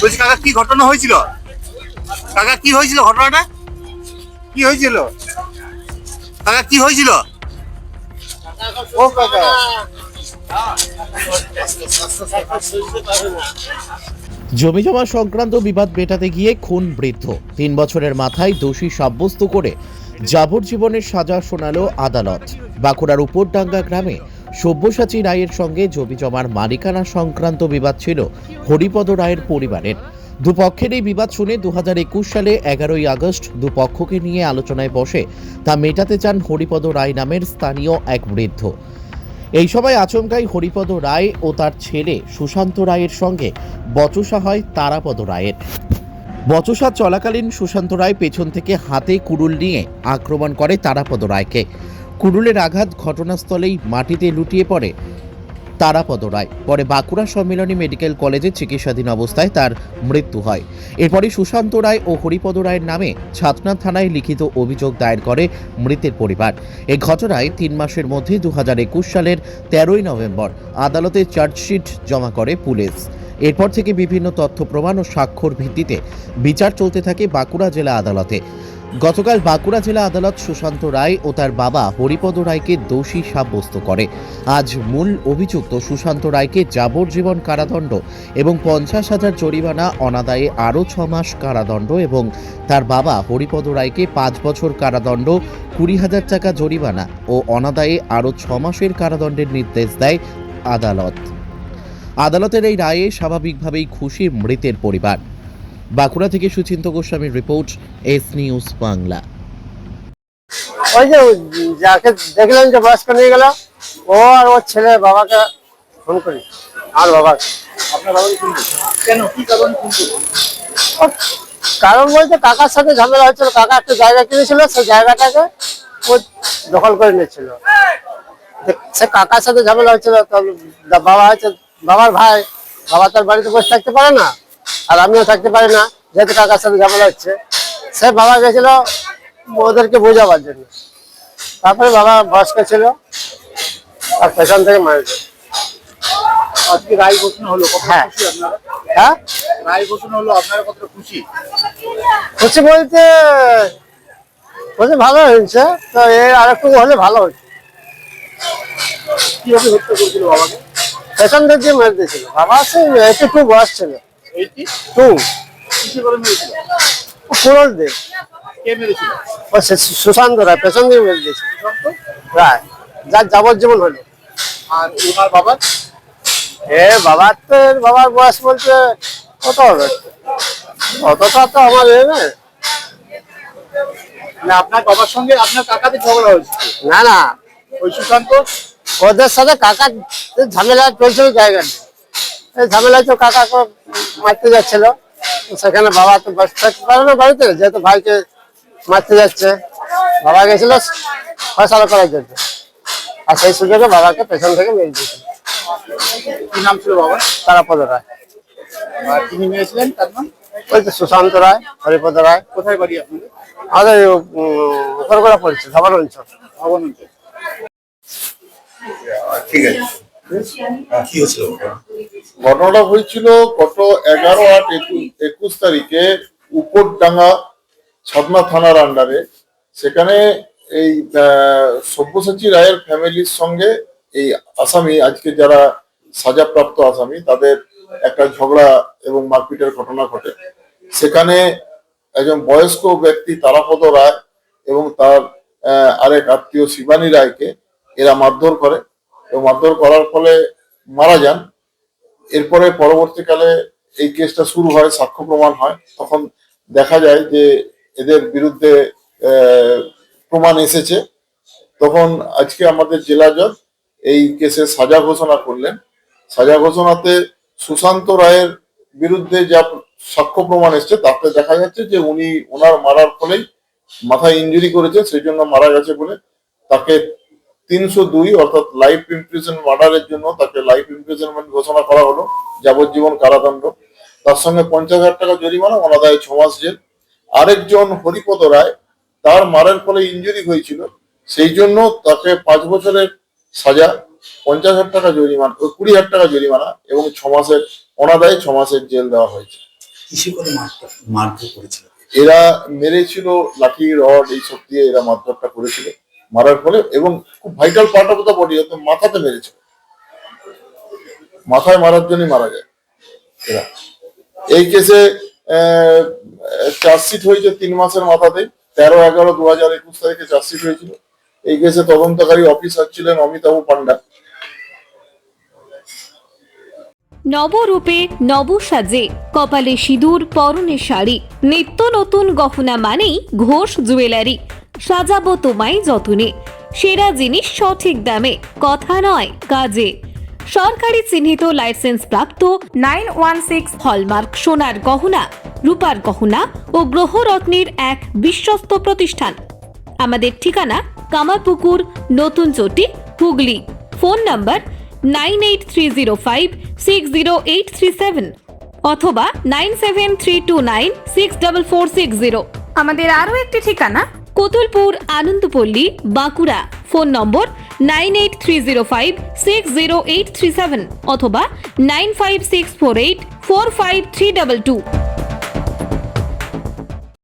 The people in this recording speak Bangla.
বলছি কাকা কি ঘটনা হয়েছিল? কাকা কি হয়েছিল ঘটনাটা? কি হয়েছিল? কাকা কি হয়েছিল? ও কাকা। জমি জমা সংক্রান্ত বিবাদ মেটাতে গিয়ে খুন বৃদ্ধ। তিন বছরের মাথায় দোষী সাব্যস্ত করে যাবজ্জীবনের সাজা শোনালো আদালত। বাঁকুড়ার উপরডাঙ্গা গ্রামে সব্যসাচী রায়ের সঙ্গে জমি জমার মালিকানা সংক্রান্ত বিবাদ ছিল হরিপদ রায়ের পরিবারের। দুপক্ষের এই বিবাদ শুনে দু একুশ সালে এগারোই আগস্ট দুপক্ষকে নিয়ে আলোচনায় বসে তা মেটাতে চান হরিপদ রায় নামের স্থানীয় এক বৃদ্ধ। এই সময় আচমকাই হরিপদ রায় ও তার ছেলে সুশান্ত রায়ের সঙ্গে বচসা হয় তারাপদ রায়ের। বচসা চলাকালীন সুশান্ত রায় পেছন থেকে হাতে কুড়ুল নিয়ে আক্রমণ করে তারাপদ রায়কে। কুড়ুলের আঘাত ঘটনাস্থলেই মাটিতে লুটিয়ে পড়ে তারাপদ রায়। পরে বাঁকুড়া সম্মিলনী মেডিকেল কলেজে চিকিৎসাধীন অবস্থায় তার মৃত্যু হয়। এরপরই সুশান্ত রায় ও হরিপদ রায়ের নামে ছাতনা থানায় লিখিত অভিযোগ দায়ের করে মৃতের পরিবার। এই ঘটনায় তিন মাসের মধ্যে দু হাজার একুশ সালের তেরোই নভেম্বর আদালতে চার্জশিট জমা করে পুলিশ। এরপর থেকে বিভিন্ন তথ্য প্রমাণ ও স্বাক্ষর ভিত্তিতে বিচার চলতে থাকে বাঁকুড়া জেলা আদালতে। গতকাল বাঁকুড়া জেলা আদালত সুশান্ত রায় ও তার বাবা হরিপদ রায়কে দোষী সাব্যস্ত করে। আজ মূল অভিযুক্ত সুশান্ত রায়কে যাবজ্জীবন কারাদণ্ড এবং পঞ্চাশ হাজার জরিমানা, অনাদায়ে আরও ছ মাস কারাদণ্ড এবং তার বাবা হরিপদ রায়কে পাঁচ বছর কারাদণ্ড, কুড়ি হাজার টাকা জরিমানা ও অনাদায়ে আরও ছ মাসের কারাদণ্ডের নির্দেশ দেয় আদালত। আদালতের এই রায়ে স্বাভাবিকভাবেই খুশি মৃতের পরিবার। বাঁকুড়া থেকে সুচিন্ত গোস্বামীর রিপোর্ট এস নিউজ বাংলা। ওই যে যাকে দেখলাম যে বয়স্ক নিয়ে গেল ও আর ওর ছেলে বাবাকে ফোন করি আর বাবা আপনার বাবাকে ফোন কেন? কি কারণে ফোন কারণ বলতে কাকার সাথে ঝামেলা হয়েছিল কাকা একটা জায়গা কিনেছিল সেই জায়গাটাকে ও দখল করে নিচ্ছিল সে কাকার সাথে ঝামেলা হয়েছিল বাবা হচ্ছে বাবার ভাই বাবা তার বাড়িতে বসে থাকতে পারে না। আর আমিও থাকতে পারি না যেহেতু কাকার সাথে ঝামেলা হচ্ছে। সে বাবা গেছিল ওদেরকে বোঝাবার জন্য। তারপরে বাবা বয়স্ক ছিল আর পেছন থেকে মারেছে আজকে রায় ঘোষণা হলো হ্যাঁ। হ্যাঁ? রায় ঘোষণা হলো আপনারা কতটা খুশি? খুশি বলতে ভালো হয়েছে তো এর আরেকটু হলে ভালো কীভাবে হত্যা করেছিল বাবাকে? পেছন থেকে মেরে দিয়েছিল বাবা সে একটু বয়স ছিল। টু। মেরেছিল? ও সুশান্ত রায় পেছন দিয়ে মেরে রায় যার যাবজ্জীবন হলো। আর ওনার বাবার? এ বাবার তো বাবার বয়স বলতে কত হবে? অতটা তো আমার এ না আপনার বাবার সঙ্গে আপনার কাকাদের ঝগড়া হয়েছে। না না। ওই সুশান্ত? ওদের সাথে কাকা ঝামেলা চলছিল জায়গা নিয়ে। এই ঝামেলায় তো কাকাকে মারতে যাচ্ছিল। সেখানে বাবা তো বসে থাকতে পারে না বাড়িতে যেহেতু ভাইকে মারতে যাচ্ছে। বাবা গেছিল ফসলা করার জন্য। আর সেই সুযোগে বাবাকে পেছন থেকে মেরে দিয়েছিল কি নাম ছিল বাবার? তারাপদ রায়। আর তিনি মেরেছিলেন তার নাম? ওই তো সুশান্ত রায় হরিপদ রায়। কোথায় বাড়ি আপনাদের? আমাদের উপরগোড়া পড়ছে ধবল অঞ্চল। ভবন অঞ্চল। ঠিক আছে। ঘটনাটা হয়েছিল গত এগারো আট একুশ তারিখে উপরডাঙ্গা ছদনা থানার আন্ডারে সেখানে এই সব্যসাচী রায়ের ফ্যামিলির সঙ্গে এই আসামি, আজকে যারা সাজাপ্রাপ্ত আসামি, তাদের একটা ঝগড়া এবং মারপিটের ঘটনা ঘটে। সেখানে একজন বয়স্ক ব্যক্তি তারাপদ রায় এবং তার আরেক আত্মীয় শিবানী রায়কে এরা মারধর করে। এবং মারধর করার ফলে মারা যান। এরপরে পরবর্তীকালে এই কেসটা শুরু হয়, সাক্ষ্য প্রমাণ হয়। তখন দেখা যায় যে এদের বিরুদ্ধে প্রমাণ এসেছে। তখন আজকে আমাদের জেলা জজ এই কেসে সাজা ঘোষণা করলেন। সাজা ঘোষণাতে সুশান্ত রায়ের বিরুদ্ধে যা সাক্ষ্য প্রমাণ এসছে, তাতে দেখা যাচ্ছে যে উনি, ওনার মারার ফলেই মাথায় ইঞ্জুরি করেছে, সেই জন্য মারা গেছে বলে তাকে তিনশো দুই অর্থাৎ লাইফ ইমপ্রিজন মার্ডারের জন্য তাকে লাইফ ইমপ্রিজনমেন্ট ঘোষণা করা হলো যাবজ্জীবন কারাদণ্ড। তার সঙ্গে পঞ্চাশ হাজার টাকা জরিমানা অনাদায় ছ মাস জেল। আরেকজন হরিপদ রায় তার মারের ফলে ইনজুরি হয়েছিল সেই জন্য তাকে পাঁচ বছরের সাজা পঞ্চাশ হাজার টাকা জরিমানা ও কুড়ি হাজার টাকা জরিমানা এবং ছ মাসের অনাদায় ছ মাসের জেল দেওয়া হয়েছে। এরা মেরেছিল লাঠি রড এইসব দিয়ে এরা মারধরটা করেছিল। মারার ফলে এবং খুব vital part of the body অর্থাৎ মাথাতে মেরেছিল মাথায় মারার জন্যই মারা যায় এই কেসে চার্জশিট হয়েছে তিন মাসের মাথাতে তেরো, এগারো, দু হাজার একুশ তারিখে চার্জশিট হয়েছিল। এই কেসে তদন্তকারী অফিসার ছিলেন অমিতাভ পান্ডা নবরূপে নবসাজে কপালে সিঁদুর, পরনে শাড়ি, নিত্য নতুন গহনা মানেই ঘোষ জুয়েলারি। সাজাবো তোমায় যতনে। সেরা জিনিস সঠিক দামে, কথা নয় কাজে। সরকারি চিহ্নিত লাইসেন্স প্রাপ্ত নাইন ওয়ান সিক্স হলমার্ক সোনার গহনা, রূপার গহনা ও গ্রহরত্নের এক বিশ্বস্ত প্রতিষ্ঠান। আমাদের ঠিকানা কামারপুকুর, নতুন চটি, Hooghly. Phone number nine eight three zero five six zero eight three seven অথবা nine seven three two nine six double four six zero. আমাদের আরও একটি ঠিকানা Kotulpur Anandapalli, Bankura. Phone number nine eight three zero five six zero eight three seven অথবা nine five six four eight four five three double two.